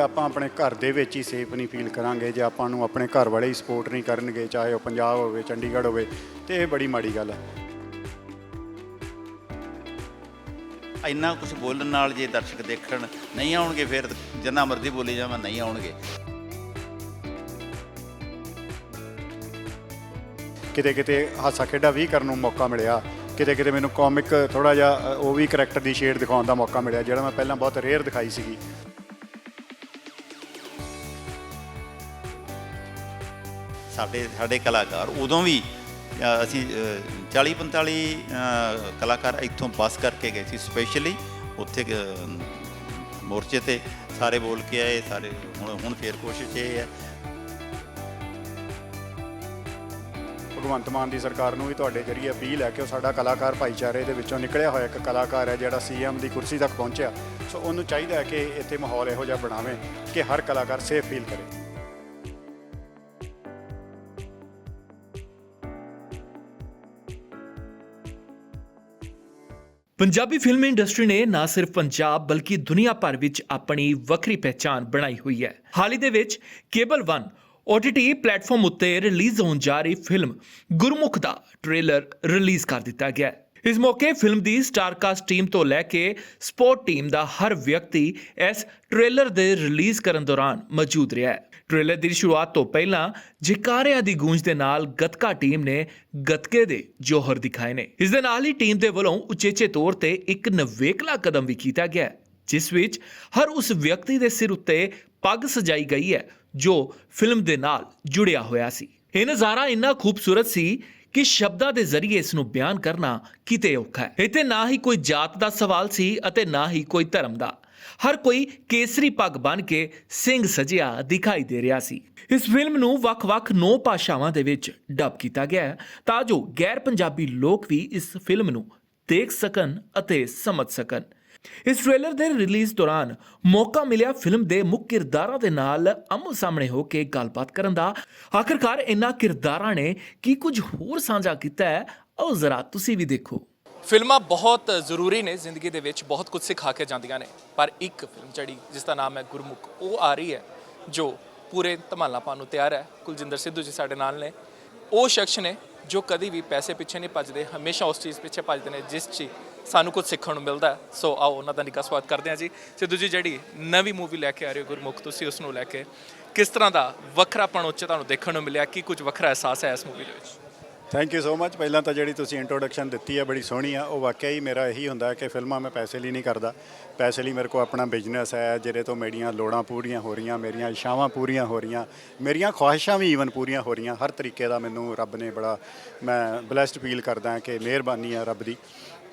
ਆਪਾਂ ਆਪਣੇ ਘਰ ਦੇ ਵਿੱਚ ਹੀ ਸੇਫ ਨਹੀਂ ਫੀਲ ਕਰਾਂਗੇ ਜੇ ਆਪਾਂ ਨੂੰ ਆਪਣੇ ਘਰ ਵਾਲੇ ਹੀ ਸਪੋਰਟ ਨਹੀਂ ਕਰਨਗੇ ਚਾਹੇ ਉਹ ਪੰਜਾਬ ਹੋਵੇ ਚੰਡੀਗੜ੍ਹ ਹੋਵੇ ਤੇ ਇਹ ਬੜੀ ਮਾੜੀ ਗੱਲ ਹੈ। ਇੰਨਾ ਕੁਝ ਬੋਲਣ ਨਾਲ ਜੇ ਦਰਸ਼ਕ ਦੇਖਣ ਨਹੀਂ ਆਉਣਗੇ ਫਿਰ ਜਿੰਨਾ ਮਰਜ਼ੀ ਬੋਲੀ ਜਾਵਾਂ ਨਹੀਂ ਆਉਣਗੇ। ਕਿਤੇ ਕਿਤੇ ਹਾਸਾ ਖੇਡਾ ਵੀ ਕਰਨ ਨੂੰ ਮੌਕਾ ਮਿਲਿਆ। ਕਿਤੇ ਕਿਤੇ ਮੈਨੂੰ ਕਾਮਿਕ ਥੋੜਾ ਜਿਹਾ ਉਹ ਵੀ ਕਰੈਕਟਰ ਦੀ ਸ਼ੇਡ ਦਿਖਾਉਣ ਦਾ ਮੌਕਾ ਮਿਲਿਆ ਜਿਹੜਾ ਮੈਂ ਪਹਿਲਾਂ ਬਹੁਤ ਰੇਅਰ ਦਿਖਾਈ ਸੀਗੀ। ਸਾਡੇ ਸਾਡੇ ਕਲਾਕਾਰ ਉਦੋਂ ਵੀ ਅਸੀਂ 40 45 ਕਲਾਕਾਰ ਇੱਥੋਂ ਬੱਸ ਕਰਕੇ ਗਏ ਸੀ ਸਪੈਸ਼ਲੀ ਉੱਥੇ ਮੋਰਚੇ ਤੇ ਸਾਰੇ ਬੋਲ ਕੇ ਆਏ, ਸਾਰੇ ਹੁਣ ਹੁਣ ਫੇਰ ਕੋਸ਼ਿਸ਼ ਇਹ ਹੈ। ਭਗਵੰਤ ਮਾਨ ਦੀ ਸਰਕਾਰ ਨੂੰ ਵੀ ਤੁਹਾਡੇ ਜਰੀਏ ਅਪੀਲ ਹੈ ਕਿ ਉਹ ਸਾਡਾ ਕਲਾਕਾਰ ਭਾਈਚਾਰੇ ਦੇ ਵਿੱਚੋਂ ਨਿਕਲਿਆ ਹੋਇਆ ਇੱਕ ਕਲਾਕਾਰ ਹੈ ਜਿਹੜਾ ਸੀਐਮ ਦੀ ਕੁਰਸੀ ਤੱਕ ਪਹੁੰਚਿਆ। ਸੋ ਉਹਨੂੰ ਚਾਹੀਦਾ ਹੈ ਕਿ ਇੱਥੇ ਮਾਹੌਲ ਇਹੋ ਜਿਹਾ ਬਣਾਵੇ ਕਿ ਹਰ ਕਲਾਕਾਰ ਸੇਫ ਫੀਲ ਕਰੇ। ਪੰਜਾਬੀ ਫਿਲਮ ਇੰਡਸਟਰੀ ਨੇ ਨਾ ਸਿਰਫ ਪੰਜਾਬ ਬਲਕਿ ਦੁਨੀਆ ਭਰ ਵਿੱਚ ਆਪਣੀ ਵੱਖਰੀ ਪਹਿਚਾਨ ਬਣਾਈ ਹੋਈ ਹੈ। ਹਾਲ ਹੀ ਦੇ ਵਿੱਚ ਕੇਬਲ 1 OTT ਪਲੇਟਫਾਰਮ ਉੱਤੇ ਰਿਲੀਜ਼ ਹੋਣ ਜਾ ਰਹੀ ਫਿਲਮ ਗੁਰਮੁਖ ਦਾ ਟ੍ਰੇਲਰ ਰਿਲੀਜ਼ ਕਰ ਦਿੱਤਾ ਗਿਆ ਹੈ। ਇਸ ਮੌਕੇ ਫਿਲਮ ਦੀ ਸਟਾਰਕਾਸਟ ਟੀਮ ਤੋਂ ਲੈ ਕੇ ਸਪੋਰਟ ਟੀਮ ਦਾ ਹਰ ਵਿਅਕਤੀ ਇਸ ਟ੍ਰੇਲਰ ਦੇ ਰਿਲੀਜ਼ ਕਰਨ ਦੌਰਾਨ ਮੌਜੂਦ ਰਿਹਾ ਹੈ। ਟ੍ਰੇਲਰ ਦੀ ਸ਼ੁਰੂਆਤ ਤੋਂ ਪਹਿਲਾਂ ਜੈਕਾਰਿਆਂ ਦੀ ਗੂੰਜ ਦੇ ਨਾਲ ਗਤਕਾ ਟੀਮ ਨੇ ਗੱਤਕੇ ਦੇ ਜੋਹਰ ਦਿਖਾਏ ਨੇ। ਇਸ ਦੇ ਨਾਲ ਹੀ ਟੀਮ ਦੇ ਵੱਲੋਂ ਉਚੇਚੇ ਤੌਰ ਤੇ ਇੱਕ ਨਵੇਕਲਾ ਕਦਮ ਵੀ ਕੀਤਾ ਗਿਆ ਜਿਸ ਵਿੱਚ ਹਰ ਉਸ ਵਿਅਕਤੀ ਦੇ ਸਿਰ ਉੱਤੇ ਪੱਗ ਸਜਾਈ ਗਈ ਹੈ, ਜੋ ਫਿਲਮ ਦੇ ਨਾਲ ਜੁੜਿਆ ਹੋਇਆ ਸੀ। ਇਹ ਨਜ਼ਾਰਾ ਇੰਨਾ ਖੂਬਸੂਰਤ ਸੀ ਕਿ ਸ਼ਬਦਾਂ ਦੇ ਜ਼ਰੀਏ ਇਸ ਨੂੰ ਬਿਆਨ ਕਰਨਾ ਕਿਤੇ ਔਖਾ ਹੈ। ਇੱਥੇ ਨਾ ਹੀ ਕੋਈ ਜਾਤ ਦਾ ਸਵਾਲ ਸੀ ਅਤੇ ਨਾ ਹੀ ਕੋਈ ਧਰਮ ਦਾ ਹਰ ਕੋਈ ਕੇਸਰੀ ਪੱਗ ਬਨ ਕੇ ਸਿੰਘ ਸਜਿਆ ਦਿਖਾਈ ਦੇ ਰਿਹਾ ਸੀ। ਇਸ ਫਿਲਮ ਨੂੰ ਵੱਖ-ਵੱਖ ਨੌ ਭਾਸ਼ਾਵਾਂ ਦੇ ਵਿੱਚ ਡਬ ਕੀਤਾ ਗਿਆ ਹੈ ਤਾਂ ਜੋ ਗੈਰ ਪੰਜਾਬੀ ਲੋਕ ਵੀ ਇਸ ਫਿਲਮ ਨੂੰ ਦੇਖ ਸਕਣ ਅਤੇ ਸਮਝ ਸਕਣ। ਇਸ ਟ੍ਰੇਲਰ ਦੇ ਰਿਲੀਜ਼ ਦੌਰਾਨ ਮੌਕਾ ਮਿਲਿਆ ਫਿਲਮ ਦੇ ਮੁੱਖ ਕਿਰਦਾਰਾਂ ਦੇ ਨਾਲ ਆਮੋ ਸਾਹਮਣੇ ਹੋ ਕੇ ਗੱਲਬਾਤ ਕਰਨ ਦਾ। ਆਖਰਕਾਰ ਇਨ੍ਹਾਂ ਕਿਰਦਾਰਾਂ ਨੇ ਕੀ ਕੁਝ ਹੋਰ ਸਾਂਝਾ ਕੀਤਾ ਹੈ? ਉਹ ਜ਼ਰਾ ਤੁਸੀਂ ਵੀ ਦੇਖੋ। ਫਿਲਮਾਂ ਬਹੁਤ ਜ਼ਰੂਰੀ ਨੇ ਜ਼ਿੰਦਗੀ ਦੇ ਵਿੱਚ, ਬਹੁਤ ਕੁਝ ਸਿਖਾ ਕੇ ਜਾਂਦੀਆਂ ਨੇ। ਪਰ ਇੱਕ ਫਿਲਮ ਜਿਹੜੀ, ਜਿਸ ਦਾ ਨਾਮ ਹੈ ਗੁਰਮੁਖ, ਉਹ ਆ ਰਹੀ ਹੈ, ਜੋ ਪੂਰੇ ਧਮਾਲਾ ਪਾਉਣ ਨੂੰ ਤਿਆਰ ਹੈ। ਕੁਲਜਿੰਦਰ ਸਿੱਧੂ ਜੀ ਸਾਡੇ ਨਾਲ ਨੇ। ਉਹ ਸ਼ਖਸ ਨੇ, ਜੋ ਕਦੀ ਵੀ ਪੈਸੇ ਪਿੱਛੇ ਨਹੀਂ ਭੱਜਦੇ, ਹਮੇਸ਼ਾ ਉਸ ਚੀਜ਼ ਪਿੱਛੇ ਭੱਜਦੇ ਨੇ, ਜਿਸ 'ਚ ਸਾਨੂੰ ਕੁਝ ਸਿੱਖਣ ਨੂੰ ਮਿਲਦਾ ਸੋ ਆਓ, ਉਹਨਾਂ ਦਾ ਨਿੱਘਾ ਸਵਾਗਤ ਕਰਦੇ ਹਾਂ ਜੀ। ਸਿੱਧੂ ਜੀ, ਜਿਹੜੀ ਨਵੀਂ ਮੂਵੀ ਲੈ ਕੇ ਆ ਰਹੇ ਹੋ ਗੁਰਮੁਖ, ਤੁਸੀਂ ਉਸ ਨੂੰ ਲੈ ਕੇ, ਕਿਸ ਤਰ੍ਹਾਂ ਦਾ ਵੱਖਰਾਪਣ ਉੱਚ ਤੁਹਾਨੂੰ ਦੇਖਣ ਨੂੰ ਮਿਲਿਆ? ਕੀ ਕੁਝ ਵੱਖਰਾ ਅਹਿਸਾਸ ਹੈ ਇਸ ਮੂਵੀ ਦੇ ਵਿੱਚ? ਥੈਂਕ ਯੂ ਸੋ ਮੱਚ ਪਹਿਲਾਂ ਤਾਂ ਜਿਹੜੀ ਤੁਸੀਂ ਇੰਟਰੋਡਕਸ਼ਨ ਦਿੱਤੀ ਹੈ ਬੜੀ ਸੋਹਣੀ ਆ। ਉਹ ਵਾਕਿਆ ਹੀ ਮੇਰਾ ਇਹੀ ਹੁੰਦਾ ਕਿ ਫਿਲਮਾਂ ਮੈਂ ਪੈਸੇ ਲਈ ਨਹੀਂ ਕਰਦਾ। ਪੈਸੇ ਲਈ ਮੇਰੇ ਕੋਲ ਆਪਣਾ ਬਿਜ਼ਨਸ ਹੈ, ਜਿਹਦੇ ਤੋਂ ਮੇਰੀਆਂ ਲੋੜਾਂ ਪੂਰੀਆਂ ਹੋ ਰਹੀਆਂ, ਮੇਰੀਆਂ ਇਛਾਵਾਂ ਪੂਰੀਆਂ ਹੋ ਰਹੀਆਂ, ਮੇਰੀਆਂ ਖੁਆਇਸ਼ਾਂ ਵੀ ਈਵਨ ਪੂਰੀਆਂ ਹੋ ਰਹੀਆਂ। ਹਰ ਤਰੀਕੇ ਦਾ ਮੈਨੂੰ ਰੱਬ ਨੇ ਬੜਾ, ਮੈਂ ਬਲੈਸਡ ਫੀਲ ਕਰਦਾ ਕਿ ਮਿਹਰਬਾਨੀ ਆ ਰੱਬ ਦੀ।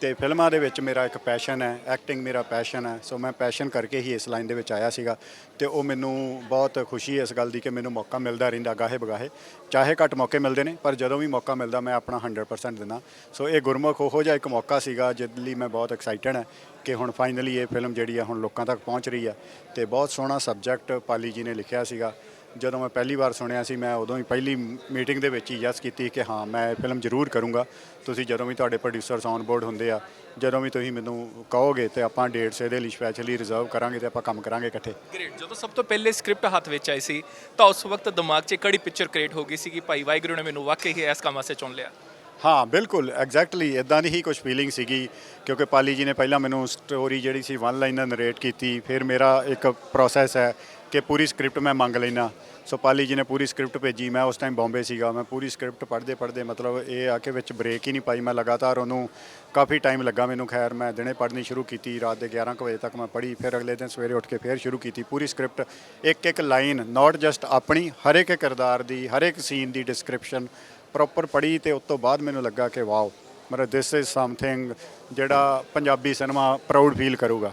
ਤੇ ਫਿਲਮਾਂ ਦੇ ਵਿੱਚ ਮੇਰਾ ਇੱਕ ਪੈਸ਼ਨ ਹੈ ਐਕਟਿੰਗ ਮੇਰਾ ਪੈਸ਼ਨ ਹੈ ਸੋ ਮੈਂ ਪੈਸ਼ਨ ਕਰਕੇ ਹੀ ਇਸ ਲਾਈਨ ਦੇ ਵਿੱਚ ਆਇਆ ਸੀਗਾ ਤੇ ਉਹ ਮੈਨੂੰ ਬਹੁਤ ਖੁਸ਼ੀ ਹੈ ਇਸ ਗੱਲ ਦੀ ਕਿ ਮੈਨੂੰ ਮੌਕਾ ਮਿਲਦਾ ਰਹਿੰਦਾ ਗਾਹੇ ਬਗਾਹੇ। ਚਾਹੇ ਘੱਟ ਮੌਕੇ ਮਿਲਦੇ ਨੇ, ਪਰ ਜਦੋਂ ਵੀ ਮੌਕਾ ਮਿਲਦਾ ਮੈਂ ਆਪਣਾ 100% ਦਿੰਦਾ। ਸੋ ਇਹ ਗੁਰਮੁਖ ਉਹੋ ਜਿਹਾ ਇੱਕ ਮੌਕਾ ਸੀਗਾ ਜਿਹਦੇ ਲਈ ਮੈਂ ਬਹੁਤ ਐਕਸਾਈਟਡ ਹਾਂ ਕਿ ਹੁਣ ਫਾਈਨਲੀ ਇਹ ਫਿਲਮ ਜਿਹੜੀ ਆ ਹੁਣ ਲੋਕਾਂ ਤੱਕ ਪਹੁੰਚ ਰਹੀ ਆ ਤੇ ਬਹੁਤ ਸੋਹਣਾ ਸਬਜੈਕਟ ਪਾਲੀ ਜੀ ਨੇ ਲਿਖਿਆ ਸੀਗਾ। ਜਦੋਂ ਮੈਂ ਪਹਿਲੀ ਵਾਰ ਸੁਣਿਆ ਸੀ, ਮੈਂ ਉਦੋਂ ਹੀ ਪਹਿਲੀ ਮੀਟਿੰਗ ਦੇ ਵਿੱਚ ਹੀ ਯੈਸ ਕੀਤੀ ਕਿ ਹਾਂ, ਮੈਂ ਇਹ ਫਿਲਮ ਜ਼ਰੂਰ ਕਰੂੰਗਾ। ਤੁਸੀਂ ਜਦੋਂ ਵੀ ਤੁਹਾਡੇ ਪ੍ਰੋਡਿਊਸਰਸ ਔਨ ਬੋਰਡ ਹੁੰਦੇ ਆ, ਜਦੋਂ ਵੀ ਤੁਸੀਂ ਮੈਨੂੰ ਕਹੋਗੇ ਤੇ ਆਪਾਂ ਡੇਟਸ ਇਹਦੇ ਲਈ ਸਪੈਸ਼ਲੀ ਰਿਜ਼ਰਵ ਕਰਾਂਗੇ ਤੇ ਆਪਾਂ ਕੰਮ ਕਰਾਂਗੇ ਇਕੱਠੇ। ਗ੍ਰੇਟ ਜਦੋਂ ਸਭ ਤੋਂ ਪਹਿਲੇ ਸਕ੍ਰਿਪਟ ਹੱਥ ਵਿੱਚ ਆਈ ਸੀ, ਤਾਂ ਉਸ ਵਕਤ ਦਿਮਾਗ 'ਚ ਕੜੀ ਪਿਕਚਰ ਕ੍ਰੀਏਟ ਹੋ ਗਈ ਸੀ ਕਿ ਭਾਈ ਵਾਹਿਗੁਰੂ ਨੇ ਮੈਨੂੰ ਵਾਕਈ ਹੀ ਇਸ ਕੰਮ ਵਾਸਤੇ ਚੁਣ ਲਿਆ। ਹਾਂ, ਬਿਲਕੁਲ ਐਗਜ਼ੈਕਟਲੀ ਇਦਾਂ ਦੀ ਹੀ ਕੁਝ ਫੀਲਿੰਗ ਸੀਗੀ, ਕਿਉਂਕਿ ਪਾਲੀ ਜੀ ਨੇ ਪਹਿਲਾਂ ਮੈਨੂੰ ਸਟੋਰੀ ਜਿਹੜੀ ਸੀ ਵਨ ਲਾਈਨਰ ਨਰੇਟ ਕੀਤੀ, ਫਿਰ ਮੇਰਾ ਇੱਕ ਪ੍ਰੋਸੈਸ ਹੈ ਕਿ ਪੂਰੀ ਸਕ੍ਰਿਪਟ ਮੈਂ ਮੰਗ ਲੈਣਾ ਸੋ ਪਾਲੀ ਜੀ ਨੇ ਪੂਰੀ ਸਕ੍ਰਿਪਟ ਭੇਜੀ, ਮੈਂ ਉਸ ਟਾਈਮ ਬੰਬੇ ਸੀਗਾ, ਮੈਂ ਪੂਰੀ ਸਕ੍ਰਿਪਟ ਪੜ੍ਹਦੇ ਪੜ੍ਹਦੇ ਮਤਲਬ ਇਹ ਆ ਕਿ ਵਿੱਚ ਬ੍ਰੇਕ ਹੀ ਨਹੀਂ ਪਾਈ, ਮੈਂ ਲਗਾਤਾਰ ਉਹਨੂੰ ਕਾਫੀ ਟਾਈਮ ਲੱਗਾ ਮੈਨੂੰ, ਖੈਰ ਮੈਂ ਦਿਨੇ ਪੜ੍ਹਨੀ ਸ਼ੁਰੂ ਕੀਤੀ, ਰਾਤ ਦੇ 11 ਕੁ ਵਜੇ ਤੱਕ ਮੈਂ ਪੜ੍ਹੀ, ਫਿਰ ਅਗਲੇ ਦਿਨ ਸਵੇਰੇ ਉੱਠ ਕੇ ਫਿਰ ਸ਼ੁਰੂ ਕੀਤੀ, ਪੂਰੀ ਸਕ੍ਰਿਪਟ ਇੱਕ ਇੱਕ ਲਾਈਨ ਨਾਟ ਜਸਟ ਆਪਣੀ ਹਰ ਇੱਕ ਕਿਰਦਾਰ ਦੀ ਹਰ ਇੱਕ ਸੀਨ ਦੀ ਡਿਸਕ੍ਰਿਪਸ਼ਨ ਪ੍ਰੋਪਰ ਪੜ੍ਹੀ ਤੇ ਉਸ ਤੋਂ ਬਾਅਦ ਮੈਨੂੰ ਲੱਗਾ ਕਿ ਵਾਓ, ਮਤਲਬ ਦਿਸ ਇਜ਼ ਸਮਥਿੰਗ ਜਿਹੜਾ ਪੰਜਾਬੀ ਸਿਨੇਮਾ ਪ੍ਰਾਊਡ ਫੀਲ ਕਰੂਗਾ।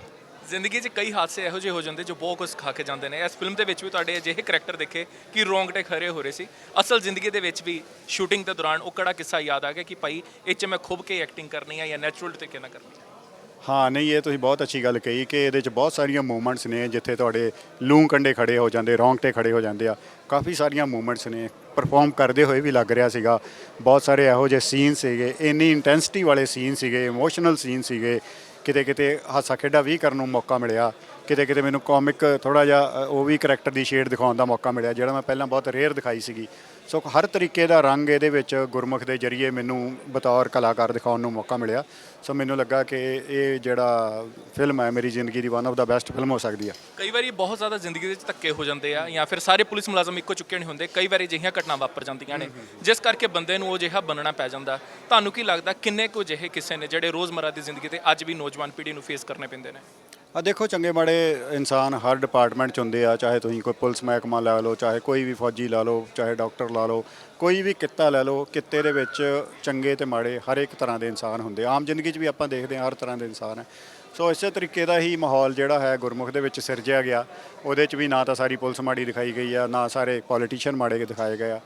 ਜ਼ਿੰਦਗੀ 'ਚ ਕਈ ਹਾਦਸੇ ਇਹੋ ਜਿਹੇ ਹੋ ਜਾਂਦੇ ਜੋ ਬਹੁਤ ਕੁਝ ਖਾ ਕੇ ਜਾਂਦੇ ਨੇ। ਇਸ ਫਿਲਮ ਦੇ ਵਿੱਚ ਵੀ ਤੁਹਾਡੇ ਅਜਿਹੇ ਕਰੈਕਟਰ ਦੇਖੇ ਕਿ ਰੋਂਗਟੇ ਖਰੇ ਹੋ ਰਹੇ ਸੀ। ਅਸਲ ਜ਼ਿੰਦਗੀ ਦੇ ਵਿੱਚ ਵੀ ਸ਼ੂਟਿੰਗ ਦੇ ਦੌਰਾਨ ਉਹ ਕਿਹੜਾ ਕਿੱਸਾ ਯਾਦ ਆ ਗਿਆ ਕਿ ਭਾਈ ਇਹ 'ਚ ਮੈਂ ਖੁੱਬ ਕੇ ਐਕਟਿੰਗ ਕਰਨੀ ਹੈ ਜਾਂ ਨੈਚੁਰਲ ਤਰੀਕੇ ਨਾਲ ਕਰਨੀ? ਹੈ ਹਾਂ, ਨਹੀਂ, ਇਹ ਤੁਸੀਂ ਬਹੁਤ ਅੱਛੀ ਗੱਲ ਕਹੀ ਕਿ ਇਹਦੇ 'ਚ ਬਹੁਤ ਸਾਰੀਆਂ ਮੂਵਮੈਂਟਸ ਨੇ ਜਿੱਥੇ ਤੁਹਾਡੇ ਲੂੰ ਕੰਡੇ ਖੜੇ ਹੋ ਜਾਂਦੇ, ਰੌਂਗਟੇ ਖੜੇ ਹੋ ਜਾਂਦੇ ਆ। ਕਾਫੀ ਸਾਰੀਆਂ ਮੂਵਮੈਂਟਸ ਨੇ, ਪਰਫਾਰਮ ਕਰਦੇ ਹੋਏ ਵੀ ਲੱਗ ਰਿਹਾ ਸੀਗਾ। ਬਹੁਤ ਸਾਰੇ ਇਹੋ ਜਿਹੇ ਸੀਨ ਸੀਗੇ, ਇੰਨੀ ਇੰਟੈਂਸਿਟੀ ਵਾਲੇ ਸੀਨ ਸੀਗੇ, ਇਮੋਸ਼ਨਲ ਸੀਨ ਸੀਗੇ। ਕਿਤੇ ਕਿਤੇ ਹਾਸਾ ਖੇਡਾ ਵੀ ਕਰਨ ਨੂੰ ਮੌਕਾ ਮਿਲਿਆ। ਕਿਤੇ ਕਿਤੇ ਮੈਨੂੰ ਕਾਮਿਕ ਥੋੜਾ ਜਿਹਾ ਉਹ ਵੀ ਕਰੈਕਟਰ ਦੀ ਸ਼ੇਡ ਦਿਖਾਉਣ ਦਾ ਮੌਕਾ ਮਿਲਿਆ, ਜਿਹੜਾ ਮੈਂ ਪਹਿਲਾਂ ਬਹੁਤ ਰੇਅਰ ਦਿਖਾਈ ਸੀਗੀ। ਸੋ ਹਰ ਤਰੀਕੇ ਦਾ ਰੰਗ ਇਹਦੇ ਵਿੱਚ ਗੁਰਮੁਖ ਦੇ ਜਰੀਏ ਮੈਨੂੰ ਬਤੌਰ ਕਲਾਕਾਰ ਦਿਖਾਉਣ ਨੂੰ ਮੌਕਾ ਮਿਲਿਆ। ਸੋ ਮੈਨੂੰ ਲੱਗਾ ਕਿ ਇਹ ਜਿਹੜਾ ਫਿਲਮ ਹੈ, ਮੇਰੀ ਜ਼ਿੰਦਗੀ ਦੀ ਵਨ ਆਫ ਦਾ ਬੈਸਟ ਫਿਲਮ ਹੋ ਸਕਦੀ ਹੈ। ਕਈ ਵਾਰੀ ਬਹੁਤ ਜ਼ਿਆਦਾ ਜ਼ਿੰਦਗੀ ਦੇ ਵਿੱਚ ਧੱਕੇ ਹੋ ਜਾਂਦੇ ਆ, ਜਾਂ ਫਿਰ ਸਾਰੇ ਪੁਲਿਸ ਮੁਲਾਜ਼ਮ ਇੱਕੋ ਚੁੱਕੇ ਨਹੀਂ ਹੁੰਦੇ, ਕਈ ਵਾਰੀ ਅਜਿਹੀਆਂ ਘਟਨਾ ਵਾਪਰ ਜਾਂਦੀਆਂ ਨੇ, ਜਿਸ ਕਰਕੇ ਬੰਦੇ ਨੂੰ ਉਹ ਜਿਹਾ ਬਣਨਾ ਪੈ ਜਾਂਦਾ। ਤੁਹਾਨੂੰ ਕੀ ਲੱਗਦਾ, ਕਿੰਨੇ ਕੁ ਜਿਹੇ ਕਿਸੇ ਨੇ ਜਿਹੜੇ ਰੋਜ਼ਮਰਾ ਦੀ ਜ਼ਿੰਦਗੀ ਤੇ ਅੱਜ ਵੀ ਨੌਜਵਾਨ ਪੀੜ੍ਹੀ ਨੂੰ ਫੇਸ ਕਰਨੇ ਪੈਂਦੇ ਨੇ? ਆ ਦੇਖੋ ਚੰਗੇ ਮਾੜੇ ਇਨਸਾਨ ਹਰ ਡਿਪਾਰਟਮੈਂਟ ਚ ਹੁੰਦੇ ਆ, ਚਾਹੇ ਤੁਸੀਂ ਕੋਈ ਪੁਲਿਸ ਮਹਿਕਮਾ ਲਾ ਲਓ, ਚਾਹੇ ਕੋਈ ਵੀ ਫੌਜੀ ਲਾ ਲਓ, ਚਾਹੇ ਡਾਕਟਰ ਲਾ ਲਓ, ਕੋਈ ਵੀ ਕਿੱਤਾ ਲੈ ਲਓ, ਕਿੱਤੇ ਦੇ ਵਿੱਚ ਚੰਗੇ ਤੇ ਮਾੜੇ ਹਰ ਇੱਕ ਤਰ੍ਹਾਂ ਦੇ ਇਨਸਾਨ ਹੁੰਦੇ ਆਮ ਜ਼ਿੰਦਗੀ 'ਚ ਵੀ ਆਪਾਂ ਦੇਖਦੇ ਹਾਂ ਹਰ ਤਰ੍ਹਾਂ ਦੇ ਇਨਸਾਨ ਹੈ ਸੋ ਇਸੇ ਤਰੀਕੇ ਦਾ ਹੀ ਮਾਹੌਲ ਜਿਹੜਾ ਹੈ ਗੁਰਮੁਖ ਦੇ ਵਿੱਚ ਸਿਰਜਿਆ ਗਿਆ। ਉਹਦੇ 'ਚ ਵੀ ਨਾ ਤਾਂ ਸਾਰੀ ਪੁਲਿਸ ਮਾੜੀ ਦਿਖਾਈ ਗਈ ਆ, ਨਾ ਸਾਰੇ ਪੋਲੀਟੀਸ਼ੀਅਨ ਮਾੜੇ ਦਿਖਾਏ ਗਏ ਆ।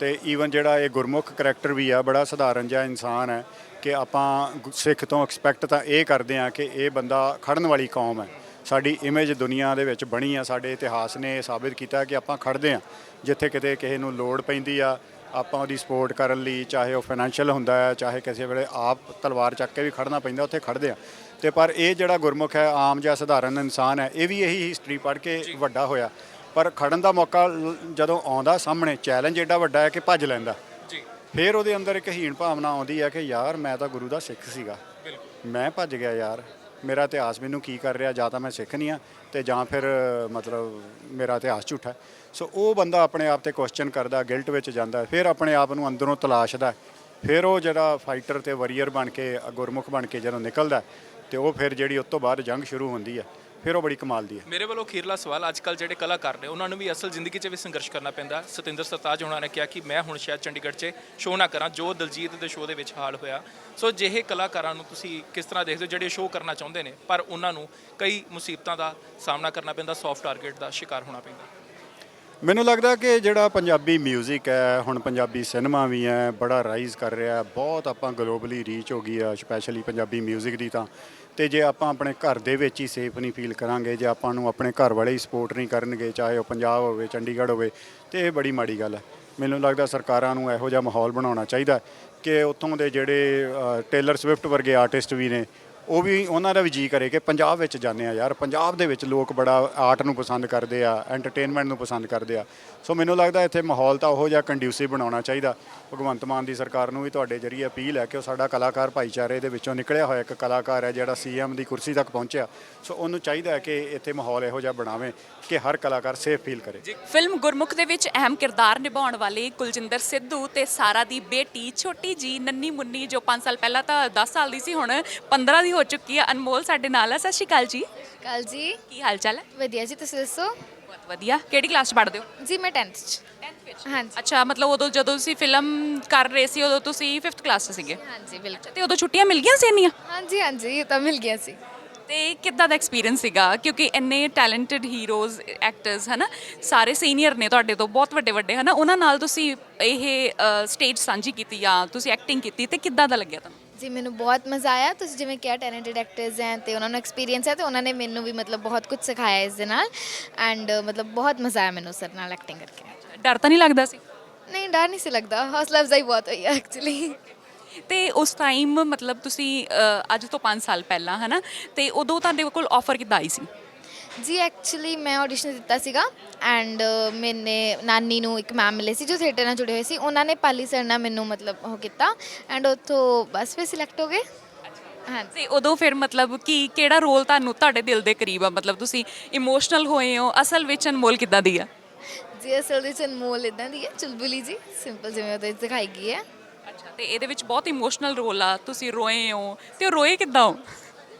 ਤੇ ਈਵਨ ਜਿਹੜਾ ਇਹ ਗੁਰਮੁਖ ਕਰੈਕਟਰ ਵੀ ਆ, ਬੜਾ ਸਧਾਰਨ ਜਿਹਾ ਇਨਸਾਨ ਹੈ ਕਿ ਆਪਾਂ ਗੁ- ਸਿੱਖ ਤੋਂ ਐਕਸਪੈਕਟ ਤਾਂ ਇਹ ਕਰਦੇ ਆ ਕਿ ਇਹ ਬੰਦਾ ਖੜਨ ਵਾਲੀ ਕੌਮ ਹੈ। ਸਾਡੀ ਇਮੇਜ ਦੁਨੀਆ ਦੇ ਵਿੱਚ ਬਣੀ ਆ, ਸਾਡੇ ਇਤਿਹਾਸ ਨੇ ਇਹ ਸਾਬਿਤ ਕੀਤਾ ਕਿ ਆਪਾਂ ਖੜਦੇ ਆ ਜਿੱਥੇ ਕਿਤੇ ਕਿਸੇ ਨੂੰ ਲੋੜ ਪੈਂਦੀ ਆ, ਆਪਾਂ ਉਹਦੀ ਸਪੋਰਟ ਕਰਨ ਲਈ ਚਾਹੇ ਉਹ ਫਾਈਨੈਂਸ਼ੀਅਲ ਹੁੰਦਾ ਹੈ, ਚਾਹੇ ਕਿਸੇ ਵੇਲੇ ਆਪ ਤਲਵਾਰ ਚੱਕ ਕੇ ਵੀ ਖੜਨਾ ਪੈਂਦਾ, ਉੱਥੇ ਖੜਦੇ ਆ ਤੇ ਪਰ ਇਹ ਜਿਹੜਾ ਗੁਰਮੁਖ ਹੈ, ਆਮ ਜਿਹਾ ਸਧਾਰਨ ਇਨਸਾਨ ਹੈ, ਇਹ ਵੀ ਇਹੀ ਹਿਸਟਰੀ ਪੜ੍ਹ ਕੇ ਵੱਡਾ ਹੋਇਆ। ਪਰ ਖੜਨ ਦਾ ਮੌਕਾ ਲ- ਜਦੋਂ ਆਉਂਦਾ ਸਾਹਮਣੇ ਚੈਲੰਜ ਏਡਾ ਵੱਡਾ ਹੈ ਕਿ ਭੱਜ ਲੈਂਦਾ। ਜੀ। ਫਿਰ ਉਹਦੇ ਅੰਦਰ ਇੱਕ ਹੀਣ ਭਾਵਨਾ ਆਉਂਦੀ ਹੈ ਕਿ ਯਾਰ ਮੈਂ ਤਾਂ ਗੁਰੂ ਦਾ ਸਿੱਖ ਸੀਗਾ। ਮੈਂ ਭੱਜ ਗਿਆ ਯਾਰ। ਮੇਰਾ ਇਤਿਹਾਸ ਮੈਨੂੰ ਕੀ ਕਰ ਰਿਹਾ ਜਾਂ ਤਾਂ ਮੈਂ ਸਿੱਖ ਨਹੀਂ ਆ ਤੇ ਜਾਂ ਫਿਰ ਅ, ਮਤਲਬ ਮੇਰਾ ਇਤਿਹਾਸ ਝੂਠਾ ਹੈ। ਸੋ ਉਹ ਬੰਦਾ ਆਪਣੇ ਆਪ ਤੇ ਕੁਐਸਚਨ ਕਰਦਾ ਗਿਲਟ ਵਿੱਚ ਜਾਂਦਾ ਫਿਰ ਆਪਣੇ ਆਪ ਨੂੰ ਅੰਦਰੋਂ ਤਲਾਸ਼ਦਾ ਫਿਰ ਉਹ ਜਿਹੜਾ ਫਾਈਟਰ ਤੇ ਵਾਰੀਅਰ ਬਣ ਕੇ ਗੁਰਮੁਖ ਬਣ ਕੇ ਜਦੋਂ ਨਿਕਲਦਾ ਤੇ ਉਹ ਫਿਰ ਜਿਹੜੀ ਉਸ ਤੋਂ ਬਾਅਦ ਜੰਗ ਸ਼ੁਰੂ ਹੁੰਦੀ ਹੈ। ਫਿਰ ਉਹ ਬੜੀ ਕਮਾਲ ਦੀ ਹੈ। ਮੇਰੇ ਵੱਲੋਂ ਖੀਰਲਾ ਸਵਾਲ ਅੱਜ ਕੱਲ ਜਿਹੜੇ ਕਲਾਕਾਰ ਨੇ, ਉਹਨਾਂ ਨੂੰ ਵੀ ਅਸਲ ਜ਼ਿੰਦਗੀ 'ਚ ਵੀ ਸੰਘਰਸ਼ ਕਰਨਾ ਪੈਂਦਾ। ਸਤਿੰਦਰ ਸਰਤਾਜ ਉਹਨਾਂ ਨੇ ਕਿਹਾ ਕਿ ਮੈਂ ਹੁਣ ਸ਼ਾਇਦ ਚੰਡੀਗੜ੍ਹ 'ਚ ਸ਼ੋਅ ਨਾ ਕਰਾਂ, ਜੋ ਦਲਜੀਤ ਦੇ ਸ਼ੋਅ ਦੇ ਵਿੱਚ ਹਾਲ ਹੋਇਆ। ਸੋ ਜਿਹੇ ਕਲਾਕਾਰਾਂ ਨੂੰ ਤੁਸੀਂ ਕਿਸ ਤਰ੍ਹਾਂ ਦੇਖਦੇ ਹੋ, ਜਿਹੜੇ ਸ਼ੋਅ ਕਰਨਾ ਚਾਹੁੰਦੇ ਨੇ, ਪਰ ਉਹਨਾਂ ਨੂੰ ਕਈ ਮੁਸੀਬਤਾਂ ਦਾ ਸਾਹਮਣਾ ਕਰਨਾ ਪੈਂਦਾ ਸੌਫਟ ਟਾਰਗੇਟ ਦਾ ਸ਼ਿਕਾਰ ਹੋਣਾ ਪੈਂਦਾ? ਮੈਨੂੰ ਲੱਗਦਾ ਕਿ ਜਿਹੜਾ ਪੰਜਾਬੀ 뮤직 ਹੈ ਹੁਣ ਪੰਜਾਬੀ ਸਿਨੇਮਾ ਵੀ ਹੈ ਬੜਾ ਰਾਈਜ਼ ਕਰ ਰਿਹਾ ਹੈ ਬਹੁਤ ਆਪਾਂ ਗਲੋਬਲੀ ਰੀਚ ਹੋ ਗਈ ਆ ਸਪੈਸ਼ਲੀ ਪੰਜਾਬੀ 뮤직 ਦੀ ਤਾਂ ਤੇ ਜੇ ਆਪਾਂ ਆਪਣੇ ਘਰ ਦੇ ਵਿੱਚ ਹੀ ਸੇਫ ਨਹੀਂ ਫੀਲ ਕਰਾਂਗੇ ਜੇ ਆਪਾਂ ਨੂੰ ਆਪਣੇ ਘਰ ਵਾਲੇ ਹੀ ਸਪੋਰਟ ਨਹੀਂ ਕਰਨਗੇ ਚਾਹੇ ਉਹ ਪੰਜਾਬ ਹੋਵੇ ਚੰਡੀਗੜ੍ਹ ਹੋਵੇ ਤੇ ਇਹ ਬੜੀ ਮਾੜੀ ਗੱਲ ਹੈ ਮੈਨੂੰ ਲੱਗਦਾ ਸਰਕਾਰਾਂ ਨੂੰ ਇਹੋ ਜਿਹਾ ਮਾਹੌਲ ਬਣਾਉਣਾ ਚਾਹੀਦਾ ਕਿ ਉੱਥੋਂ ਦੇ ਜਿਹੜੇ ਅ, ਟੇਲਰ ਸਵਿਫਟ ਵਰਗੇ ਆਰਟਿਸਟ ਵੀ ਨੇ ਉਹ ਵੀ ਉਹਨਾਂ ਦਾ ਵੀ ਜੀ ਕਰੇ ਕਿ ਪੰਜਾਬ ਵਿੱਚ ਜਾਂਦੇ ਆ ਯਾਰ। ਪੰਜਾਬ ਦੇ ਵਿੱਚ ਲੋਕ ਬੜਾ ਆਰਟ ਨੂੰ ਪਸੰਦ ਕਰਦੇ ਆ ਐਂਟਰਟੇਨਮੈਂਟ ਨੂੰ ਪਸੰਦ ਕਰਦੇ ਆ। ਸੋ ਮੈਨੂੰ ਲੱਗਦਾ ਇੱਥੇ ਮਾਹੌਲ ਤਾਂ ਉਹੋ ਜਿਹਾ ਕੰਡਿਊਸਿਵ ਬਣਾਉਣਾ ਚਾਹੀਦਾ। ਭਗਵੰਤ ਮਾਨ ਦੀ ਸਰਕਾਰ ਨੂੰ ਵੀ ਤੁਹਾਡੇ ਜਰੀਏ ਅਪੀਲ ਹੈ ਕਿ ਉਹ ਸਾਡਾ ਕਲਾਕਾਰ ਭਾਈਚਾਰੇ ਦੇ ਵਿੱਚੋਂ ਨਿਕਲਿਆ ਹੋਇਆ ਇੱਕ ਕਲਾਕਾਰ ਹੈ ਜਿਹੜਾ ਸੀਐਮ ਦੀ ਕੁਰਸੀ ਤੱਕ ਪਹੁੰਚਿਆ। ਸੋ ਉਹਨੂੰ ਚਾਹੀਦਾ ਹੈ ਕਿ ਇੱਥੇ ਮਾਹੌਲ ਇਹੋ ਜਿਹਾ ਬਣਾਵੇ ਕਿ ਹਰ ਕਲਾਕਾਰ ਸੇਫ ਫੀਲ ਕਰੇ। ਫਿਲਮ ਗੁਰਮੁਖ ਦੇ ਵਿੱਚ ਅਹਿਮ ਕਿਰਦਾਰ ਨਿਭਾਉਣ ਵਾਲੇ ਕੁਲਜਿੰਦਰ ਸਿੱਧੂ ਤੇ ਸਾਰਾ ਦੀ ਬੇਟੀ ਛੋਟੀ ਜੀ ਨੰਨੀ ਮੁੰਨੀ ਜੋ 5 ਸਾਲ ਪਹਿਲਾਂ ਤਾਂ 10 ਸਾਲ ਦੀ ਸੀ, ਹੁਣ 15 ਦੀ ਹੋ ਚੁੱਕੀ ਹੈ ਅਨਮੋਲ ਸਾਡੇ ਨਾਲ ਹੈ ਸਤਿ ਸ਼੍ਰੀ ਅਕਾਲ ਜੀ। ਕਾਲ ਜੀ। ਕੀ ਹਾਲ ਚਾਲ ਹੈ ਵਧੀਆ ਜੀ ਤੁਸੀਂ ਦੱਸੋ? ਬਹੁਤ ਵਧੀਆ। ਕਿਹੜੀ ਕਲਾਸ 'ਚ ਪੜ੍ਹਦੇ ਹੋ? ਜੀ ਮੈਂ 10th ਚ। 10th ਵਿੱਚ। ਹਾਂਜੀ। ਅੱਛਾ ਮਤਲਬ ਉਦੋਂ ਜਦੋਂ ਤੁਸੀਂ ਫਿਲਮ ਕਰ ਰਹੇ ਸੀ ਉਦੋਂ ਤੁਸੀਂ 5th ਕਲਾਸ 'ਚ ਸੀਗੇ? ਹਾਂਜੀ ਬਿਲਕੁਲ। ਤੇ ਉਦੋਂ ਛੁੱਟੀਆਂ ਮਿਲ ਗਈਆਂ ਸੀ ਇੰਨੀਆਂ? ਹਾਂਜੀ ਹਾਂਜੀ ਇਹ ਤਾਂ ਮਿਲ ਗਿਆ ਸੀ। ਤੇ ਕਿੱਦਾਂ ਦਾ ਐਕਸਪੀਰੀਅੰਸ ਸੀਗਾ? ਕਿਉਂਕਿ ਇੰਨੇ ਟੈਲੈਂਟਡ ਹੀਰੋਜ਼ ਐਕਟਰਸ ਹਨਾ ਸਾਰੇ ਸੀਨੀਅਰ ਨੇ ਤੁਹਾਡੇ ਤੋਂ ਬਹੁਤ ਵੱਡੇ ਵੱਡੇ ਹਨਾ ਉਹਨਾਂ ਨਾਲ ਤੁਸੀਂ ਇਹ ਸਟੇਜ ਸਾਂਝੀ ਕੀਤੀ ਜਾਂ ਤੁਸੀਂ ਐਕਟਿੰਗ ਕੀਤੀ ਤੇ ਕਿੱਦਾਂ ਦਾ ਲੱਗਿਆ ਤੁਹਾਨੂੰ? ਜੀ ਮੈਨੂੰ ਬਹੁਤ ਮਜ਼ਾ ਆਇਆ। ਤੁਸੀਂ ਜਿਵੇਂ ਕਿਹਾ ਟੈਲੈਂਟਡ ਐਕਟਰਸ ਹੈ ਤੇ ਉਹਨਾਂ ਨੂੰ ਐਕਸਪੀਰੀਅੰਸ ਹੈ ਤੇ ਉਹਨਾਂ ਨੇ ਮੈਨੂੰ ਵੀ ਮਤਲਬ ਬਹੁਤ ਕੁਝ ਸਿਖਾਇਆ ਇਸ ਦੇ ਨਾਲ। ਐਂਡ ਮਤਲਬ ਬਹੁਤ ਮਜ਼ਾ ਆਇਆ ਮੈਨੂੰ ਸਰ ਨਾਲ ਐਕਟਿੰਗ ਕਰਕੇ। ਡਰ ਤਾਂ ਨਹੀਂ ਲੱਗਦਾ ਸੀ? ਨਹੀਂ ਡਰ ਨਹੀਂ ਸੀ ਲੱਗਦਾ। ਹੌਸਲਾ ਅਫਜ਼ਾਈ ਬਹੁਤ ਹੋਈ ਐਕਚੁਅਲੀ ਤੇ ਉਸ ਟਾਈਮ ਮਤਲਬ ਤੁਸੀਂ ਅ, ਅੱਜ ਤੋਂ 5 ਸਾਲ ਪਹਿਲਾਂ ਹਨਾ? ਤੇ ਉਦੋਂ ਤੁਹਾਡੇ ਕੋਲ ਆਫਰ ਕਿੱਦਾਂ ਆਈ ਸੀ? ਜੀ ਐਕਚੁਅਲੀ ਮੈਂ ਆਡੀਸ਼ਨ ਦਿੱਤਾ ਸੀਗਾ ਐਂਡ ਮੈਨੇ ਨਾਨੀ ਨੂੰ ਇੱਕ ਮੈਮ ਮਿਲੇ ਸੀ ਜੋ ਥੀਏਟਰ ਨਾਲ ਜੁੜੇ ਹੋਏ ਸੀ। ਉਹਨਾਂ ਨੇ ਪਾਲੀ ਸਰ ਨਾਲ ਮੈਨੂੰ ਮਤਲਬ ਉਹ ਕੀਤਾ ਐਂਡ ਉੱਥੋਂ ਬਸ ਫਿਰ ਸਿਲੈਕਟ ਹੋ ਗਏ। ਹਾਂਜੀ ਤੇ ਉਦੋਂ ਫਿਰ ਮਤਲਬ ਕੀ ਕਿਹੜਾ ਰੋਲ ਤੁਹਾਨੂੰ ਤੁਹਾਡੇ ਦਿਲ ਦੇ ਕਰੀਬ ਆ? ਮਤਲਬ ਤੁਸੀਂ ਇਮੋਸ਼ਨਲ ਹੋਏ ਹੋ ਅਸਲ ਵਿੱਚ ਅਨਮੋਲ ਕਿੱਦਾਂ ਦੀ ਆ? ਜੀ ਅਸਲ ਵਿੱਚ ਅਨਮੋਲ ਇਦਾਂ ਦੀ ਹੈ ਚੁਲਬੁਲੀ ਜੀ ਸਿੰਪਲ ਜਿਵੇਂ ਉਹਦੇ 'ਚ ਦਿਖਾਈ ਗਈ ਹੈ ਅੱਛਾ ਤੇ ਇਹਦੇ ਵਿੱਚ ਬਹੁਤ ਇਮੋਸ਼ਨਲ ਰੋਲ ਆ। ਤੁਸੀਂ ਰੋਏ ਹੋ ਤੇ ਉਹ ਰੋਏ ਕਿੱਦਾਂ ਹੋ?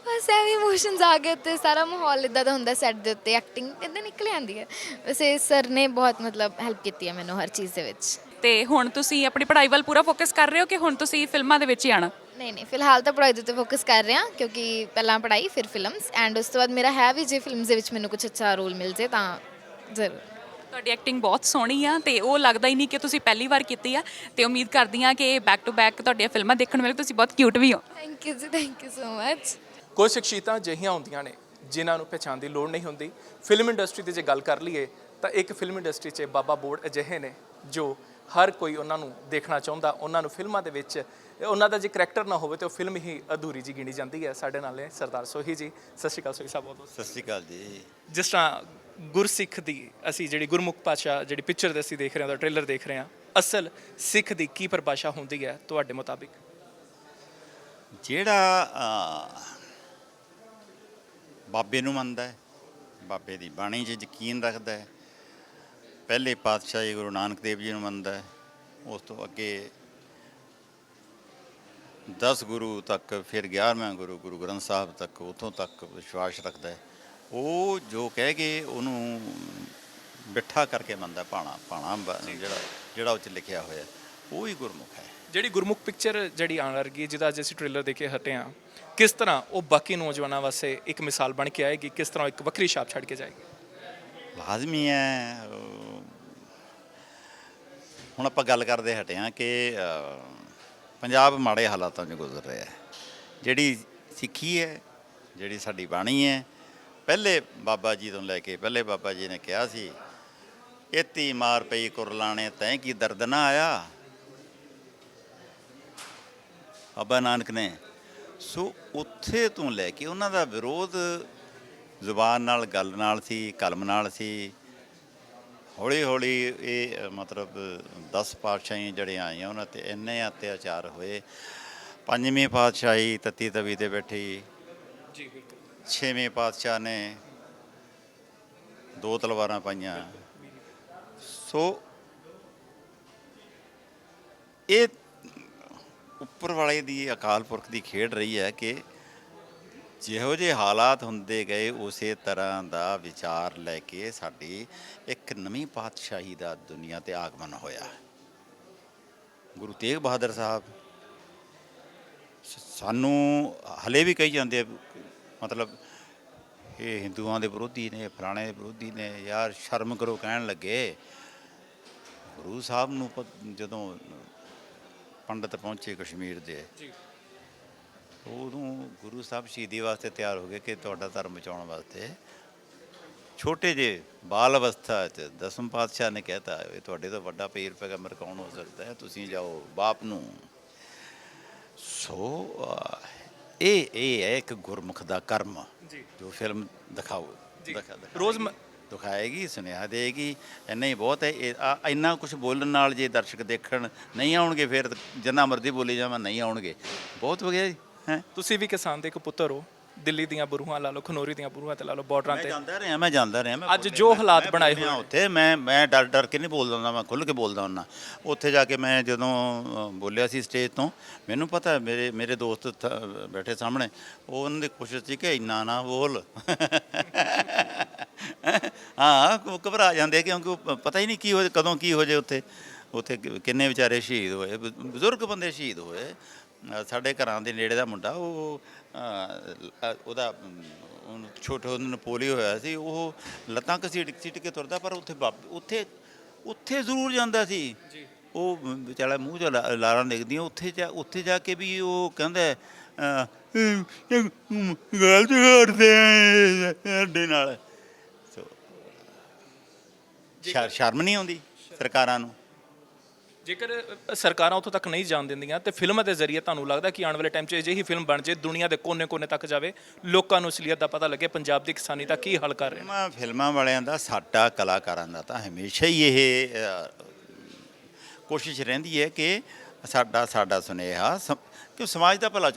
ਬਸ ਐਵੇਂ ਇਮੋਸ਼ਨਸ ਆ ਗਏ ਤੇ ਸਾਰਾ ਮਾਹੌਲ ਇਦਾਂ ਦਾ ਹੁੰਦਾ ਸੈੱਟ ਦੇ ਉੱਤੇ ਐਕਟਿੰਗ ਇਦਾਂ ਨਿਕਲ ਆਉਂਦੀ ਹੈ। ਵੈਸੇ ਸਰ ਨੇ ਬਹੁਤ ਮਤਲਬ ਹੈਲਪ ਕੀਤੀ ਹੈ ਮੈਨੂੰ ਹਰ ਚੀਜ਼ ਦੇ ਵਿੱਚ। ਤੇ ਹੁਣ ਤੁਸੀਂ ਆਪਣੀ ਪੜ੍ਹਾਈ ਵੱਲ ਪੂਰਾ ਫੋਕਸ ਕਰ ਰਹੇ ਹੋ ਕਿ ਹੁਣ ਤੁਸੀਂ ਫਿਲਮਾਂ ਦੇ ਵਿੱਚ ਹੀ ਆਣਾ ਨਹੀਂ ਨਹੀਂ ਫਿਲਹਾਲ ਤਾਂ ਪੜ੍ਹਾਈ ਦੇ ਉੱਤੇ ਫੋਕਸ ਕਰ ਰਹੇ ਹਾਂ ਕਿਉਂਕਿ ਪਹਿਲਾਂ ਪੜ੍ਹਾਈ ਫਿਰ ਫਿਲਮਸ ਐਂਡ ਉਸ ਤੋਂ ਬਾਅਦ ਮੇਰਾ ਹੈ ਵੀ ਜੇ ਫਿਲਮਸ ਦੇ ਵਿੱਚ ਮੈਨੂੰ ਕੁਝ ਅੱਛਾ ਰੋਲ ਮਿਲ ਜੇ ਤਾਂ ਜ਼ਰੂਰ। ਤੁਹਾਡੀ ਐਕਟਿੰਗ ਬਹੁਤ ਸੋਹਣੀ ਆ ਤੇ ਉਹ ਲੱਗਦਾ ਹੀ ਨਹੀਂ ਕਿ ਤੁਸੀਂ ਪਹਿਲੀ ਵਾਰ ਕੀਤੀ ਆ ਤੇ ਉਮੀਦ ਕਰਦੀ ਆ ਕਿ ਬੈਕ ਟੂ ਬੈਕ ਤੁਹਾਡੀਆਂ ਫਿਲਮਾਂ ਦੇਖਣ ਵੇਲੇ ਤੁਸੀਂ ਬਹੁਤ ਕਿਊਟ ਵੀ ਹੋ। Thank you ji thank you so much ਕੁਝ ਸ਼ਖਸੀਅਤਾਂ ਅਜਿਹੀਆਂ ਹੁੰਦੀਆਂ ਨੇ ਜਿਨ੍ਹਾਂ ਨੂੰ ਪਛਾਣ ਦੀ ਲੋੜ ਨਹੀਂ ਹੁੰਦੀ। ਫਿਲਮ ਇੰਡਸਟਰੀ ਦੀ ਜੇ ਗੱਲ ਕਰ ਲਈਏ ਤਾਂ ਇੱਕ ਫਿਲਮ ਇੰਡਸਟਰੀ 'ਚ ਬਾਬਾ ਬੋੜ ਅਜਿਹੇ ਨੇ ਜੋ ਹਰ ਕੋਈ ਉਹਨਾਂ ਨੂੰ ਦੇਖਣਾ ਚਾਹੁੰਦਾ। ਉਹਨਾਂ ਨੂੰ ਫਿਲਮਾਂ ਦੇ ਵਿੱਚ ਉਹਨਾਂ ਦਾ ਜੇ ਕਰੈਕਟਰ ਨਾ ਹੋਵੇ ਤੇ ਉਹ ਫਿਲਮ ਹੀ ਅਧੂਰੀ ਜੀ ਗਿਣੀ ਜਾਂਦੀ ਹੈ। ਸਾਡੇ ਨਾਲ ਨੇ ਸਰਦਾਰ ਸੋਹੀ ਜੀ। ਸਤਿ ਸ਼੍ਰੀ ਅਕਾਲ ਸੋਹੀ ਸਾਹਿਬ ਬਹੁਤ ਬਹੁਤ ਸਤਿ ਸ਼੍ਰੀ ਅਕਾਲ ਜੀ। ਜਿਸ ਤਰ੍ਹਾਂ ਗੁਰਸਿੱਖ ਦੀ ਅਸੀਂ ਜਿਹੜੀ ਗੁਰਮੁਖ ਭਾਸ਼ਾ ਜਿਹੜੀ ਪਿਕਚਰ ਦੇ ਅਸੀਂ ਦੇਖ ਰਹੇ ਹਾਂ ਦਾ ਟ੍ਰੇਲਰ ਦੇਖ ਰਹੇ ਹਾਂ ਅਸਲ ਸਿੱਖ ਦੀ ਕੀ ਪਰਿਭਾਸ਼ਾ ਹੁੰਦੀ ਹੈ ਤੁਹਾਡੇ ਮੁਤਾਬਿਕ? ਜਿਹੜਾ ਬਾਬੇ ਨੂੰ ਮੰਨਦਾ ਹੈ, ਬਾਬੇ ਦੀ ਬਾਣੀ 'ਚ ਯਕੀਨ ਰੱਖਦਾ ਹੈ। ਪਹਿਲੇ ਪਾਤਸ਼ਾਹ ਜੀ ਗੁਰੂ ਨਾਨਕ ਦੇਵ ਜੀ ਨੂੰ ਮੰਨਦਾ ਹੈ, ਉਸ ਤੋਂ ਅੱਗੇ 10 ਗੁਰੂ ਤੱਕ, ਫਿਰ 11ਵਾਂ ਗੁਰੂ ਗੁਰੂ ਗ੍ਰੰਥ ਸਾਹਿਬ ਤੱਕ, ਉਥੋਂ ਤੱਕ ਵਿਸ਼ਵਾਸ ਰੱਖਦਾ ਹੈ। ਉਹ ਜੋ ਕਹਿ ਕੇ ਉਹਨੂੰ ਬਿਠਾ ਕਰਕੇ ਮੰਨਦਾ ਪਾਣਾ ਪਾਣਾ ਬ- ਜਿਹੜਾ ਜਿਹੜਾ ਉਹ 'ਚ ਲਿਖਿਆ ਹੋਇਆ ਉਹ ਹੀ ਗੁਰਮੁਖ ਹੈ। ਜਿਹੜੀ ਗੁਰਮੁਖ ਪਿਕਚਰ ਜਿਹੜੀ ਆਉਣ ਲੱਗੀ ਜਿਹਦਾ ਅੱਜ ਅਸੀਂ ਟ੍ਰੇਲਰ ਦੇਖ ਕੇ ਹਟੇ ਹਾਂ, ਕਿਸ ਤਰ੍ਹਾਂ ਉਹ ਬਾਕੀ ਨੌਜਵਾਨਾਂ ਵਾਸਤੇ ਇੱਕ ਮਿਸਾਲ ਬਣ ਕੇ ਆਏਗੀ, ਕਿਸ ਤਰ੍ਹਾਂ ਉਹ ਇੱਕ ਵੱਖਰੀ ਛਾਪ ਛੱਡ ਕੇ ਜਾਏਗੀ? ਲਾਜ਼ਮੀ ਹੈ ਹੁਣ ਆਪਾਂ ਗੱਲ ਕਰਦੇ ਹਟੇ ਹਾਂ ਕਿ ਪੰਜਾਬ ਮਾੜੇ ਹਾਲਾਤਾਂ 'ਚ ਗੁਜ਼ਰ ਰਿਹਾ ਹੈ। ਜਿਹੜੀ ਸਿੱਖੀ ਹੈ, ਜਿਹੜੀ ਸਾਡੀ ਬਾਣੀ ਹੈ, ਪਹਿਲੇ ਬਾਬਾ ਜੀ ਤੋਂ ਲੈ ਕੇ, ਪਹਿਲੇ ਬਾਬਾ ਜੀ ਨੇ ਕਿਹਾ ਸੀ ਇਤੀ ਮਾਰ ਪਈ ਕੁਰਲਾਣੇ, ਤੈਂ ਕੀ ਦਰਦ ਨਾ ਆਇਆ? ਬਾਬਾ ਨਾਨਕ ਨੇ। ਸੋ ਉੱਥੇ ਤੋਂ ਲੈ ਕੇ ਉਹਨਾਂ ਦਾ ਵਿਰੋਧ ਜ਼ੁਬਾਨ ਨਾਲ ਗੱਲ ਨਾਲ ਸੀ ਕਲਮ ਨਾਲ ਸੀ। ਹੌਲੀ ਹੌਲੀ ਇਹ ਮਤਲਬ 10 ਪਾਤਸ਼ਾਹੀਆਂ ਜਿਹੜੀਆਂ ਆਈਆਂ ਉਹਨਾਂ ਤੇ ਇੰਨੇ ਅਤਿਆਚਾਰ ਹੋਏ। ਪੰਜਵੀਂ ਪਾਤਸ਼ਾਹੀ ਤਤੀ ਤਵੀ ਤੇ ਬੈਠੀ। ਜੀ ਬਿਲਕੁਲ। ਛੇਵੇਂ ਪਾਤਸ਼ਾਹ ਨੇ ਦੋ ਤਲਵਾਰਾਂ ਪਾਈਆਂ। ਸੋ ਇਹ ਉੱਪਰ ਵਾਲੇ ਦੀ ਅਕਾਲ ਪੁਰਖ ਦੀ ਖੇਡ ਰਹੀ ਹੈ ਕਿ ਜਿਹੋ ਜਿਹੇ ਹਾਲਾਤ ਹੁੰਦੇ ਗਏ, ਉਸੇ ਤਰ੍ਹਾਂ ਦਾ ਵਿਚਾਰ ਲੈ ਕੇ ਸਾਡੀ ਇੱਕ ਨਵੀਂ ਪਾਤਸ਼ਾਹੀ ਦਾ ਦੁਨੀਆ ਤੇ ਆਗਮਨ ਹੋਇਆ। ਗੁਰੂ ਤੇਗ ਬਹਾਦਰ ਸਾਹਿਬ ਸ- ਸਾਨੂੰ ਹਲੇ ਵੀ ਕਹੀ ਜਾਂਦੇ ਮਤਲਬ ਇਹ ਹਿੰਦੂਆਂ ਦੇ ਵਿਰੋਧੀ ਨੇ, ਫਲਾਣੇ ਦੇ ਵਿਰੋਧੀ ਨੇ, ਯਾਰ ਸ਼ਰਮ ਕਰੋ ਕਹਿਣ ਲੱਗੇ। ਗੁਰੂ ਸਾਹਿਬ ਨੂੰ ਜਦੋਂ ਪੰਡਤ ਪਹੁੰਚੇ ਕਸ਼ਮੀਰ ਦੇ। ਜੀ। ਉਦੋਂ ਗੁਰੂ ਸਾਹਿਬ ਸ਼ਹੀਦੀ ਵਾਸਤੇ ਤਿਆਰ ਹੋ ਗਏ ਕਿ ਤੁਹਾਡਾ ਧਰਮ ਬਚਾਉਣ ਵਾਸਤੇ। ਛੋਟੇ ਜੇ ਬਾਲ ਅਵਸਥਾ 'ਚ ਦਸਮ ਪਾਤਸ਼ਾਹ ਨੇ ਕਹਿਤਾ ਇਹ ਤੁਹਾਡੇ ਤੋਂ ਵੱਡਾ ਪੀਰ ਪੈਗੰਬਰ ਕੌਣ ਹੋ ਸਕਦਾ ਹੈ? ਤੁਸੀਂ ਜਾਓ ਬਾਪ ਨੂੰ। ਸੋ ਇਹ ਇਹ ਹੈ ਇੱਕ ਗੁਰਮੁਖ ਦਾ ਕਰਮ। ਜੀ। ਜੋ ਫਿਲਮ ਦਿਖਾਓ। ਦਿਖਾ- ਰੋਜ਼ ਦਿਖਾਏਗੀ ਸੁਨੇਹਾ ਦੇਗੀ ਇੰਨਾ ਹੀ ਬਹੁਤ ਹੈ ਇਹ ਆ- ਇੰਨਾ ਕੁਝ ਬੋਲਣ ਨਾਲ ਜੇ ਦਰਸ਼ਕ ਦੇਖਣ ਨਹੀਂ ਆਉਣਗੇ ਫਿਰ ਜਿੰਨਾ ਮਰਜ਼ੀ ਬੋਲੀ ਜਾਵਾਂ ਨਹੀਂ ਆਉਣਗੇ। ਬਹੁਤ ਵਧੀਆ ਜੀ ਹੈ? ਤੁਸੀਂ ਵੀ ਕਿਸਾਨ ਦੇ ਇੱਕ ਪੁੱਤਰ ਹੋ ਦਿੱਲੀ ਦੀਆਂ ਬਰੂਹਾਂ ਲਾ ਲਓ ਖਨੌਰੀ ਦੀਆਂ ਬਰੂਹਾਂ ਤੇ ਲਾ ਲਓ ਬਾਰਡਰਾਂ ਮੈਂ ਤੇ। ਜਾਂਦਾ ਰਿਹਾ ਮੈਂ ਜਾਂਦਾ ਰਿਹਾ ਮੈਂ ਅੱਜ ਬੋਲਿਆ, ਜੋ ਮੈਂ- ਹਾਲਾਤ ਮੈਂ ਬਣਾਏ ਬੋਲਿਆ ਹੋਏ। ਉੱਥੇ ਮੈਂ ਮੈਂ ਡਰ ਡਰ ਕੇ ਨਹੀਂ ਬੋਲਦਾ ਹੁੰਦਾ ਮੈਂ ਖੁੱਲ ਕੇ ਬੋਲਦਾ ਹੁੰਦਾ। ਉੱਥੇ ਜਾ ਕੇ ਮੈਂ ਜਦੋਂ ਅ, ਬੋਲਿਆ ਸੀ ਸਟੇਜ ਤੋਂ ਮੈਨੂੰ ਪਤਾ ਮੇਰੇ ਮੇਰੇ ਦੋਸਤ ਥ- ਬੈਠੇ ਸਾਹਮਣੇ ਉਹ ਉਹਨਾਂ ਦੀ ਕੋਸ਼ਿਸ਼ ਸੀ ਕਿ ਇੰਨਾ ਨਾ ਬੋਲ। ਹਾਂ ਘਬਰਾ ਜਾਂਦੇ ਕਿਉਂਕਿ ਪਤਾ ਹੀ ਨਹੀਂ ਕੀ ਹੋ ਕਦੋਂ ਕੀ ਹੋ ਜੇ ਉੱਥੇ ਉੱਥੇ ਕਿੰਨੇ ਵਿਚਾਰੇ ਸ਼ਹੀਦ ਹੋਏ ਬਜ਼ੁਰਗ ਬੰਦੇ ਸ਼ਹੀਦ ਹੋਏ। ਸਾਡੇ ਘਰਾਂ ਦੇ ਨੇੜੇ ਦਾ ਮੁੰਡਾ ਉਹ ਉਹਦਾ ਛੋਟੇ ਹੁੰਦੇ ਨੂੰ ਪੋਲੀਓ ਹੋਇਆ ਸੀ ਉਹ ਲੱਤਾਂ ਘਸੀਟ ਘਸੀਟ ਕੇ ਤੁਰਦਾ ਪਰ ਉੱਥੇ ਉੱਥੇ ਉੱਥੇ ਜ਼ਰੂਰ ਜਾਂਦਾ ਸੀ। ਜੀ। ਉਹ ਵਿਚਾਰਾ ਮੂੰਹ ਚ ਲਾਰਾਂ ਨਿਕਦੀਆਂ ਉੱਥੇ ਜਾ ਉੱਥੇ ਜਾ ਕੇ ਵੀ ਉਹ ਕਹਿੰਦਾ ਅਮ, ਗਲਤ ਕਰਦੇ ਆ ਸਾਡੇ ਨਾਲ। ਸ਼ਰ- ਸ਼ਰਮ ਨਹੀਂ ਆਉਂਦੀ ਸਰਕਾਰਾਂ ਨੂੰ? ਜੇਕਰ ਅ, ਸਰਕਾਰਾਂ ਉੱਥੋਂ ਤੱਕ ਨਹੀਂ ਜਾਣ ਦਿੰਦੀਆਂ ਤੇ ਫਿਲਮਾਂ ਦੇ ਜ਼ਰੀਏ ਤੁਹਾਨੂੰ ਲੱਗਦਾ ਕਿ ਆਉਣ ਵਾਲੇ ਟਾਈਮ 'ਚ ਅਜਿਹੀ ਫਿਲਮ ਬਣ ਜੇ ਦੁਨੀਆ ਦੇ ਕੋਨੇ-ਕੋਨੇ ਤੱਕ ਜਾਵੇ ਲੋਕਾਂ ਨੂੰ ਅਸਲੀਅਤ ਦਾ ਪਤਾ ਲੱਗੇ ਪੰਜਾਬ ਦੀ ਕਿਸਾਨੀ ਦਾ ਕੀ ਹੱਲ ਕਰ ਰਹੇ ਨੇ? ਫਿਲਮਾਂ ਫਿਲਮਾਂ ਵਾਲਿਆਂ ਦਾ ਸਾਡਾ ਕਲਾਕਾਰਾਂ ਦਾ ਤਾਂ ਹਮੇਸ਼ਾ ਹੀ ਇਹ ਅ, ਕੋਸ਼ਿਸ਼ ਰਹਿੰਦੀ ਹੈ ਕਿ ਸਾਡਾ ਸਾਡਾ ਸੁਨੇਹਾ ਸਮ- ਕਿ ਸਮਾਜ ਦਾ ਭਲਾ ਅ,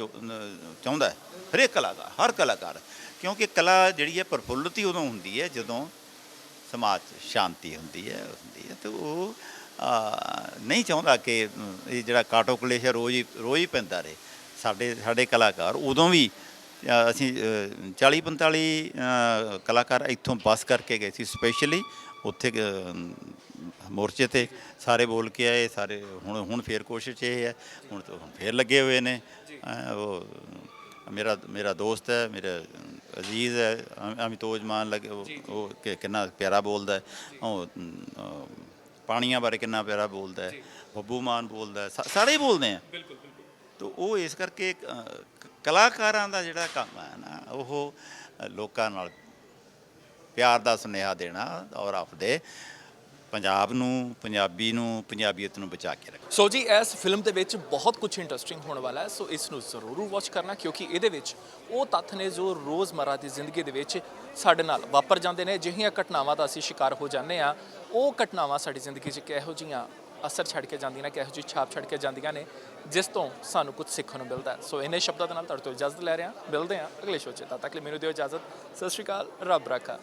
ਚਾਹੁੰਦਾ ਹੈ। ਹਰੇਕ ਕਲਾਕਾਰ ਹਰ ਕਲਾਕਾਰ। ਕਿਉਂਕਿ ਕਲਾ ਜਿਹੜੀ ਹੈ ਪ੍ਰਫੁੱਲਤ ਹੀ ਉਦੋਂ ਹੁੰਦੀ ਹੈ ਜਦੋਂ ਸਮਾਜ 'ਚ ਸ਼ਾਂਤੀ ਹੁੰਦੀ ਹੈ ਹੁੰਦੀ ਹੈ। ਤੇ ਉਹ ਨਹੀਂ ਚਾਹੁੰਦਾ ਕਿ ਇਹ ਜਿਹੜਾ ਕਾਟੋ ਕਲੇਸ਼ ਰੋਜ਼ ਹੀ ਰੋਜ਼ ਹੀ ਪੈਂਦਾ ਰਹੇ। ਸਾਡੇ ਸਾਡੇ ਕਲਾਕਾਰ ਉਦੋਂ ਵੀ ਅਸੀਂ 40 45 ਅ, ਕਲਾਕਾਰ ਇੱਥੋਂ ਬੱਸ ਕਰਕੇ ਗਏ ਸੀ ਸਪੈਸ਼ਲੀ। ਉੱਥੇ ਮੋਰਚੇ ਤੇ ਸਾਰੇ ਬੋਲ ਕੇ ਆਏ ਸਾਰੇ ਹੁਣ ਹੁਣ ਫੇਰ ਕੋਸ਼ਿਸ਼ ਇਹ ਹੈ ਹੁਣ ਤਾਂ ਫੇਰ ਲੱਗੇ ਹੋਏ ਨੇ। ਉਹ ਮੇਰਾ ਮੇਰਾ ਦੋਸਤ ਹੈ ਮੇਰਾ ਅਜ਼ੀਜ਼ ਹੈ ਅਮ- ਅਮਿਤੋਜ ਮਾਨ ਲੱਗੇ ਉਹ ਉਹ ਕਿ- ਕਿੰਨਾ ਪਿਆਰਾ ਬੋਲਦਾ ਹੈ। ਉਹ ਅਮ, ਪਾਣੀਆਂ ਬਾਰੇ ਕਿੰਨਾ ਪਿਆਰਾ ਬੋਲਦਾ ਹੈ। ਬੱਬੂ ਮਾਨ ਬੋਲਦਾ ਹੈ। ਸਾ- ਸਾਰੇ ਹੀ ਬੋਲਦੇ ਆ। ਬਿਲਕੁਲ ਬਿਲਕੁਲ। ਤੋ ਉਹ ਇਸ ਕਰਕੇ ਅ, ਕ- ਕਲਾਕਾਰਾਂ ਦਾ ਜਿਹੜਾ ਕੰਮ ਹੈ ਨਾ ਉਹ ਅ, ਲੋਕਾਂ ਨਾਲ ਪਿਆਰ ਦਾ ਸੁਨੇਹਾ ਦੇਣਾ ਔਰ ਆਪਦੇ ਪੰਜਾਬ ਨੂੰ, ਪੰਜਾਬੀ ਨੂੰ, ਪੰਜਾਬੀਅਤ ਨੂੰ ਬਚਾ ਕੇ ਰੱਖਣਾ ਸੋ ਜੀ, ਇਸ ਫਿਲਮ ਦੇ ਵਿੱਚ ਬਹੁਤ ਕੁਝ ਇੰਟਰਸਟਿੰਗ ਹੋਣ ਵਾਲਾ ਹੈ, ਸੋ ਇਸ ਨੂੰ ਜ਼ਰੂਰ ਵਾਚ ਕਰਨਾ, ਕਿਉਂਕਿ ਇਹਦੇ ਵਿੱਚ ਉਹ ਤੱਥ ਨੇ ਜੋ ਰੋਜ਼ਮਰਾ ਦੀ ਜ਼ਿੰਦਗੀ ਦੇ ਵਿੱਚ ਸਾਡੇ ਨਾਲ ਵਾਪਰ ਜਾਂਦੇ ਨੇ। ਜਿਹੀਆਂ ਘਟਨਾਵਾਂ ਦਾ ਅਸੀਂ ਸ਼ਿਕਾਰ ਹੋ ਜਾਂਦੇ ਆ ਉਹ ਘਟਨਾਵਾਂ ਸਾਡੀ ਜ਼ਿੰਦਗੀ 'ਚ ਕਿਹੋ ਜੀਆਂ ਅਸਰ ਛੱਡ ਕੇ ਜਾਂਦੀਆਂ ਨੇ, ਕਿਹੋ ਜਿਹੀ ਛਾਪ ਛੱਡ ਕੇ ਜਾਂਦੀਆਂ ਨੇ, ਜਿਸ ਤੋਂ ਸਾਨੂੰ ਕੁਝ ਸਿੱਖਣ ਨੂੰ ਮਿਲਦਾ ਸੋ ਇਹਨੇ ਸ਼ਬਦਾਂ ਦੇ ਨਾਲ ਤੁਹਾਡੇ ਤੋਂ ਇਜਾਜ਼ਤ ਲੈ ਰਿਹਾ ਮਿਲਦੇ ਹਾਂ ਅਗਲੇ ਸ਼ੋਅ 'ਚ। ਤਦ ਤੱਕ ਲਈ ਮੈਨੂੰ ਦਿਓ ਇਜਾਜ਼ਤ। ਸਤਿ ਸ਼੍ਰੀ ਅਕਾਲ, ਰੱਬ ਰਾਖਾ।